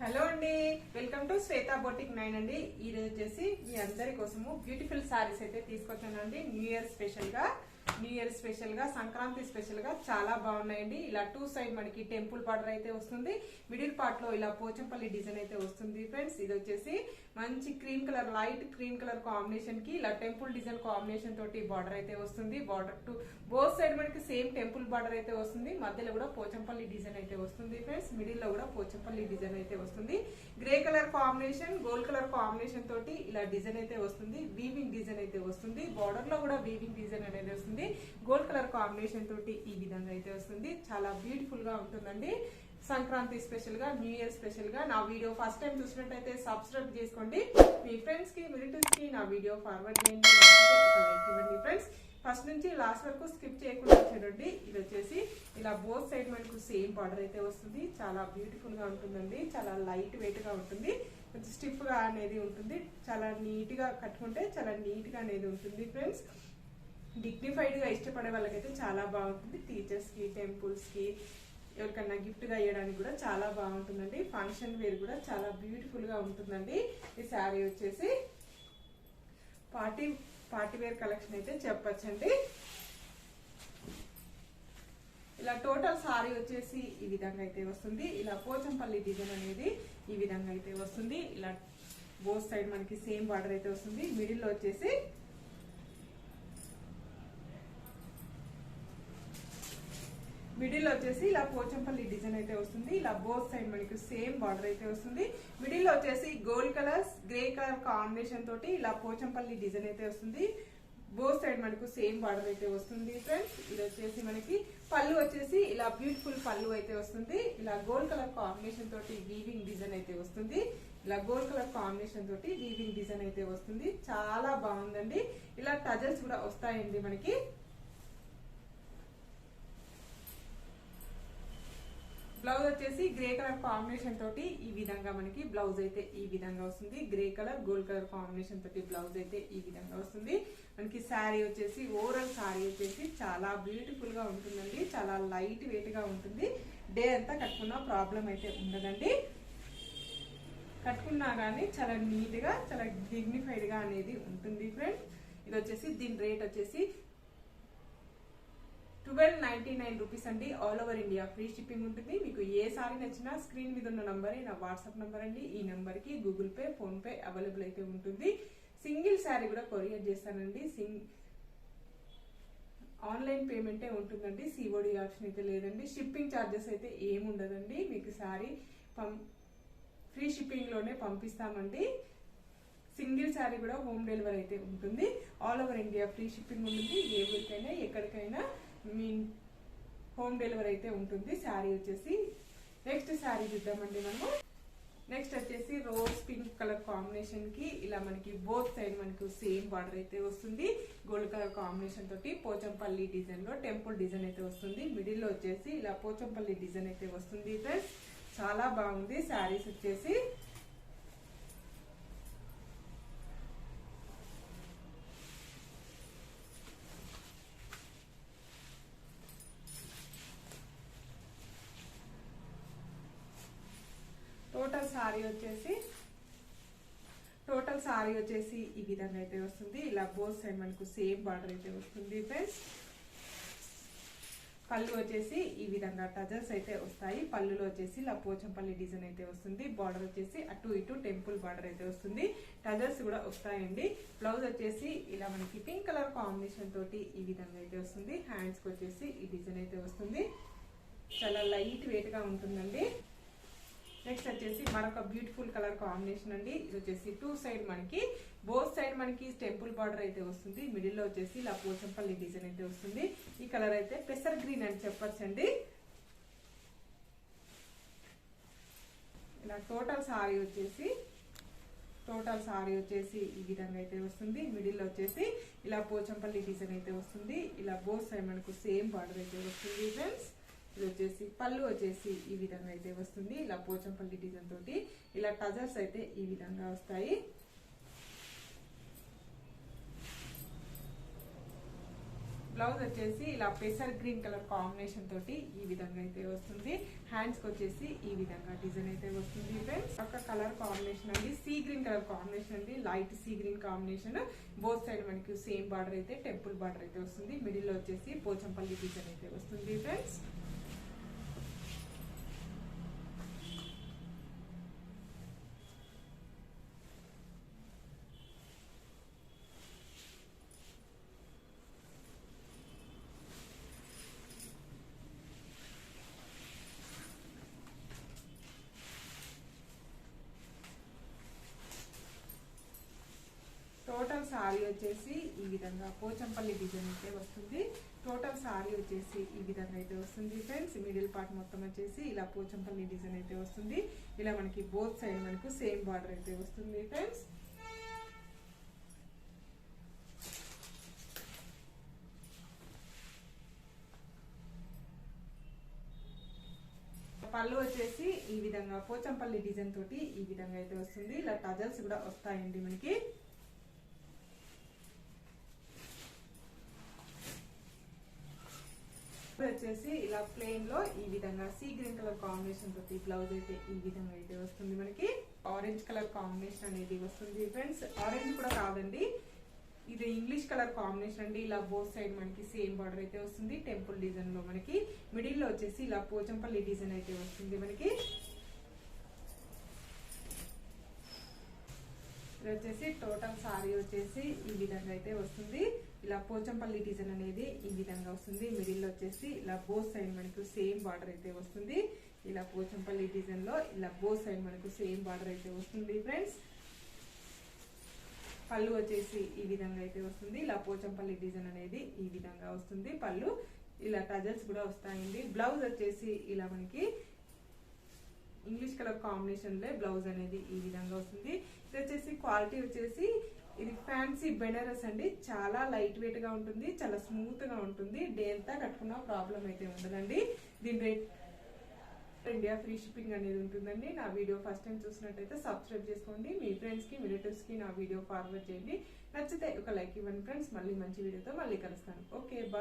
Hello అండి welcome to Shweta boutique nine అండి. ఈ రోజు వచ్చేసి మీ అందరి కోసము బ్యూటిఫుల్ సారీస్ అయితే తీసుకొచ్చానండి. న్యూ ఇయర్ స్పెషల్గా న్యూ ఇయర్ స్పెషల్గా సంక్రాంతి స్పెషల్గా చాలా బాగున్నాయండి. ఇలా టూ సైడ్ మనకి టెంపుల్ బార్డర్ అయితే వస్తుంది. మిడిల్ పార్ట్లో ఇలా పోచంపల్లి డిజైన్ అయితే వస్తుంది ఫ్రెండ్స్ ఇది వచ్చేసి మంచి cream colour light cream colour కాంబినేషన్కి ఇలా టెంపుల్ డిజైన్ కాంబినేషన్ తోటి బార్డర్ అయితే వస్తుంది. బార్డర్ టు బోత్ సైడ్ మనకి సేమ్ టెంపుల్ బార్డర్ అయితే వస్తుంది. మధ్యలో కూడా పోచంపల్లి డిజైన్ అయితే వస్తుంది ఫ్రెండ్స్ మిడిల్లో కూడా పోచంపల్లి డిజైన్ అయితే వస్తుంది. Grey colour combination gold colour combination తోటి ఇలా డిజైన్ అయితే వస్తుంది. వీవింగ్ డిజైన్ అయితే వస్తుంది. బార్డర్లో కూడా వీవింగ్ డిజైన్ అనేది వస్తుంది. గోల్డ్ కలర్ కాంబినేషన్ తోటి ఈ విధంగా అయితే వస్తుంది. చాలా బ్యూటిఫుల్గా ఉంటుందండి. సంక్రాంతి స్పెషల్గా న్యూ ఇయర్ స్పెషల్గా. నా వీడియో ఫస్ట్ టైం చూసినట్టయితే సబ్స్క్రైబ్ చేసుకోండి. మీ ఫ్రెండ్స్కి రిలేటివ్స్కి నా వీడియో ఫార్వర్డ్ చేయండి లైక్ ఇవ్వండి ఫ్రెండ్స్ ఫస్ట్ నుంచి లాస్ట్ వరకు స్కిప్ చేయకుండా చూడండి. ఇది వచ్చేసి ఇలా బోత్ సైడ్ మనకు సేమ్ బార్డర్ అయితే వస్తుంది. చాలా బ్యూటిఫుల్గా ఉంటుందండి. చాలా లైట్ వెయిట్గా ఉంటుంది. కొంచెం స్టిఫ్గా అనేది ఉంటుంది. చాలా నీట్గా కట్టుకుంటే చాలా నీట్గా అనేది ఉంటుంది ఫ్రెండ్స్ డిగ్నిఫైడ్గా ఇష్టపడే వాళ్ళకైతే చాలా బాగుంటుంది. టీచర్స్కి టెంపుల్స్కి ఎవరికన్నా గిఫ్ట్గా ఇవ్వడానికి కూడా చాలా బాగుంటుందండి. ఫంక్షన్ వేర్ కూడా చాలా బ్యూటిఫుల్గా ఉంటుందండి. ఈ శారీ వచ్చేసి పార్టీ పార్టీ వేర్ కలెక్షన్ అయితే చెప్పచ్చండి. ఇలా టోటల్ సారీ వచ్చేసి ఈ విధంగా అయితే వస్తుంది. ఇలా పోచంపల్లి డిజైన్ అనేది ఈ విధంగా అయితే వస్తుంది. ఇలా బోత్ సైడ్ మనకి సేమ్ బార్డర్ అయితే వస్తుంది. మిడిల్లో వచ్చేసి మిడిల్ వచ్చేసి ఇలా పోచంపల్లి డిజైన్ అయితే వస్తుంది. ఇలా బోత్ సైడ్ మనకి సేమ్ బార్డర్ అయితే వస్తుంది. మిడిల్ వచ్చేసి gold colours grey colour combination తోటి ఇలా పోచంపల్లి డిజైన్ అయితే వస్తుంది. బోత్ సైడ్ మనకు సేమ్ బార్డర్ అయితే వస్తుంది ఫ్రెండ్స్ ఇది వచ్చేసి మనకి పళ్ళు వచ్చేసి ఇలా బ్యూటిఫుల్ పళ్ళు అయితే వస్తుంది. ఇలా గోల్డ్ కలర్ కాంబినేషన్ తోటి వీవింగ్ డిజైన్ అయితే వస్తుంది. ఇలా గోల్డ్ కలర్ కాంబినేషన్ తోటి వీవింగ్ డిజైన్ అయితే వస్తుంది. చాలా బాగుందండి. ఇలా టజల్స్ కూడా వస్తాయండి మనకి. బ్లౌజ్ వచ్చేసి గ్రే కలర్ కాంబినేషన్ తోటి ఈ విధంగా మనకి బ్లౌజ్ అయితే ఈ విధంగా వస్తుంది. Grey colour gold colour combination తోటి బ్లౌజ్ అయితే ఈ విధంగా వస్తుంది. మనకి శారీ వచ్చేసి ఓవరాల్ శారీ వచ్చేసి చాలా బ్యూటిఫుల్గా ఉంటుందండి. చాలా లైట్ వెయిట్గా ఉంటుంది. డే అంతా కట్టుకున్న ప్రాబ్లం అయితే ఉండదండి. కట్టుకున్నా కానీ చాలా నీట్గా చాలా డిగ్నిఫైడ్గా అనేది ఉంటుంది ఫ్రెండ్స్ ఇది వచ్చేసి దీని రేట్ వచ్చేసి ట్వెల్వ్ నైన్టీ నైన్ రూపీస్ అండి all over India free shipping ఉంటుంది. మీకు ఏ సారీ నచ్చినా స్క్రీన్ మీద ఉన్న నంబరే నా వాట్సాప్ నంబర్ అండి. ఈ నంబర్కి Google Pay PhonePe available అయితే ఉంటుంది. సింగిల్ శారీ కూడా కొరియర్ చేస్తానండి. సింగ్ ఆన్లైన్ పేమెంటే ఉంటుందండి. సిఓడి ఆప్షన్ అయితే లేదండి. షిప్పింగ్ ఛార్జెస్ అయితే ఏముండదండి. మీకు శారీ పం ఫ్రీ షిప్పింగ్లోనే పంపిస్తామండి. సింగిల్ శారీ కూడా హోమ్ డెలివరీ అయితే ఉంటుంది. All over India free shipping ఉంటుంది. ఏ ఊరికైనా ఎక్కడికైనా మీ హోమ్ డెలివరీ అయితే ఉంటుంది. శారీ వచ్చేసి నెక్స్ట్ శారీ చూద్దామండి మనము. నెక్స్ట్ వచ్చేసి రోజ్ పింక్ కలర్ కాంబినేషన్కి ఇలా మనకి బోత్ సైడ్ మనకు సేమ్ బార్డర్ అయితే వస్తుంది. గోల్డ్ కలర్ కాంబినేషన్ తోటి పోచంపల్లి డిజైన్లో టెంపుల్ డిజైన్ అయితే వస్తుంది. మిడిల్లో వచ్చేసి ఇలా పోచంపల్లి డిజైన్ అయితే వస్తుంది ఫ్రెండ్స్ చాలా బాగుంది. శారీస్ వచ్చేసి టోటల్ సారీ వచ్చేసి టోటల్ సారీ వచ్చేసి ఈ విధంగా అయితే వస్తుంది. ఇలా బోత్ సైడ్ మనకు సేమ్ బార్డర్ అయితే వస్తుంది ఫ్రెండ్స్. పళ్ళు వచ్చేసి ఈ విధంగా టజల్స్ అయితే వస్తాయి. పళ్ళులో వచ్చేసి ఇలా పోచంపల్లి డిజైన్ అయితే వస్తుంది. బార్డర్ వచ్చేసి అటు ఇటు టెంపుల్ బార్డర్ అయితే వస్తుంది. టజల్స్ కూడా వస్తాయండి. బ్లౌజ్ వచ్చేసి ఇలా మనకి పింక్ కలర్ కాంబినేషన్ తోటి ఈ విధంగా అయితే వస్తుంది. హ్యాండ్స్కి వచ్చేసి ఈ డిజైన్ అయితే వస్తుంది. చాలా లైట్ వెయిట్గా ఉంటుందండి. నెక్స్ట్ వచ్చేసి మరొక బ్యూటిఫుల్ కలర్ కాంబినేషన్ అండి. ఇది వచ్చేసి టూ సైడ్ మనకి. బోత్ సైడ్ మనకి టెంపుల్ బార్డర్ అయితే వస్తుంది. మిడిల్లో వచ్చేసి ఇలా పోచంపల్లి డిజైన్ అయితే వస్తుంది. ఈ కలర్ అయితే పెసర్ గ్రీన్ అని చెప్పొచ్చండి. ఇలా టోటల్ సారీ వచ్చేసి టోటల్ సారీ వచ్చేసి ఈ విధంగా అయితే వస్తుంది. మిడిల్ వచ్చేసి ఇలా పోచంపల్లి డిజైన్ అయితే వస్తుంది. ఇలా బోత్ సైడ్ మనకు సేమ్ బార్డర్ అయితే వస్తుంది ఫ్రెండ్స్ ఇది వచ్చేసి పళ్ళు వచ్చేసి ఈ విధంగా అయితే వస్తుంది. ఇలా పోచంపల్లి డిజైన్ తోటి ఇలా టజర్స్ అయితే ఈ విధంగా వస్తాయి. బ్లౌజ్ వచ్చేసి ఇలా పెసర్ గ్రీన్ కలర్ కాంబినేషన్ తోటి ఈ విధంగా అయితే వస్తుంది. హ్యాండ్స్కి వచ్చేసి ఈ విధంగా డిజైన్ అయితే వస్తుంది ఫ్రెండ్స్ ఒక కలర్ కాంబినేషన్ అండి. సీ గ్రీన్ కలర్ కాంబినేషన్ అండి. Light sea green combination. Both side మనకి సేమ్ బార్డర్ అయితే టెంపుల్ బార్డర్ అయితే వస్తుంది. మిడిల్లో వచ్చేసి పోచంపల్లి డిజైన్ అయితే వస్తుంది ఫ్రెండ్స్ టోటల్ సారీ వచ్చేసి ఈ విధంగా పోచంపల్లి డిజైన్ అయితే వస్తుంది. టోటల్ సారీ వచ్చేసి ఈ విధంగా అయితే వస్తుంది ఫ్రెండ్స్ మిడిల్ పార్ట్ మొత్తం వచ్చేసి ఇలా పోచంపల్లి డిజైన్ అయితే వస్తుంది. ఇలా మనకి బోత్ సైడ్ మనకు సేమ్ బార్డర్ అయితే వస్తుంది ఫ్రెండ్స్ పళ్ళు వచ్చేసి ఈ విధంగా పోచంపల్లి డిజైన్ తోటి ఈ విధంగా అయితే వస్తుంది. ఇలా టజల్స్ కూడా వస్తాయండి మనకి. వచ్చేసి ఇలా ప్లెయిన్లో ఈ విధంగా సీ గ్రీన్ కలర్ కాంబినేషన్ తోటి బ్లౌజ్ అయితే ఈ విధంగా అయితే వస్తుంది మనకి. ఆరెంజ్ కలర్ కాంబినేషన్ అనేది వస్తుంది ఫ్రెండ్స్ ఆరెంజ్ కూడా కాదండి. ఇది ఇంగ్లీష్ కలర్ కాంబినేషన్ అండి. ఇలా బోత్ సైడ్ మనకి సేమ్ బార్డర్ అయితే వస్తుంది. టెంపుల్ డిజైన్లో మనకి. మిడిల్లో వచ్చేసి ఇలా పోచంపల్లి డిజైన్ అయితే వస్తుంది మనకి. వచ్చేసి టోటల్ సారీ వచ్చేసి ఈ విధంగా అయితే వస్తుంది. ఇలా పోచంపల్లి డిజైన్ అనేది ఈ విధంగా వస్తుంది. మిడిల్లో వచ్చేసి ఇలా బో సైడ్ మనకు సేమ్ బార్డర్ అయితే వస్తుంది. ఇలా పోచంపల్లి డిజైన్లో ఇలా బో సైడ్ మనకు సేమ్ బార్డర్ అయితే వస్తుంది ఫ్రెండ్స్ పళ్ళు వచ్చేసి ఈ విధంగా అయితే వస్తుంది. ఇలా పోచంపల్లి డిజైన్ అనేది ఈ విధంగా వస్తుంది పళ్ళు. ఇలా టజల్స్ కూడా వస్తాయండి. బ్లౌజ్ వచ్చేసి ఇలా మనకి ఇంగ్లీష్ కలర్ కాంబినేషన్లో బ్లౌజ్ అనేది ఈ విధంగా వస్తుంది. ఇది వచ్చేసి క్వాలిటీ వచ్చేసి ఇది ఫ్యాన్సీ బెనారస్ అండి. చాలా లైట్ వెయిట్గా ఉంటుంది చాలా స్మూత్గా ఉంటుంది. డే అంతా కట్టుకున్న ప్రాబ్లం అయితే ఉండదండి. దీని రేట్ ఇండియా ఫ్రీ షిప్పింగ్ అనేది ఉంటుందండి. నా వీడియో ఫస్ట్ టైం చూసినట్టయితే సబ్స్క్రైబ్ చేసుకోండి. మీ ఫ్రెండ్స్కి రిలేటివ్స్కి నా వీడియో ఫార్వర్డ్ చేయండి. నచ్చితే ఒక లైక్ ఇవ్వండి ఫ్రెండ్స్ మళ్ళీ మంచి వీడియోతో మళ్ళీ కలుస్తాను. Okay bye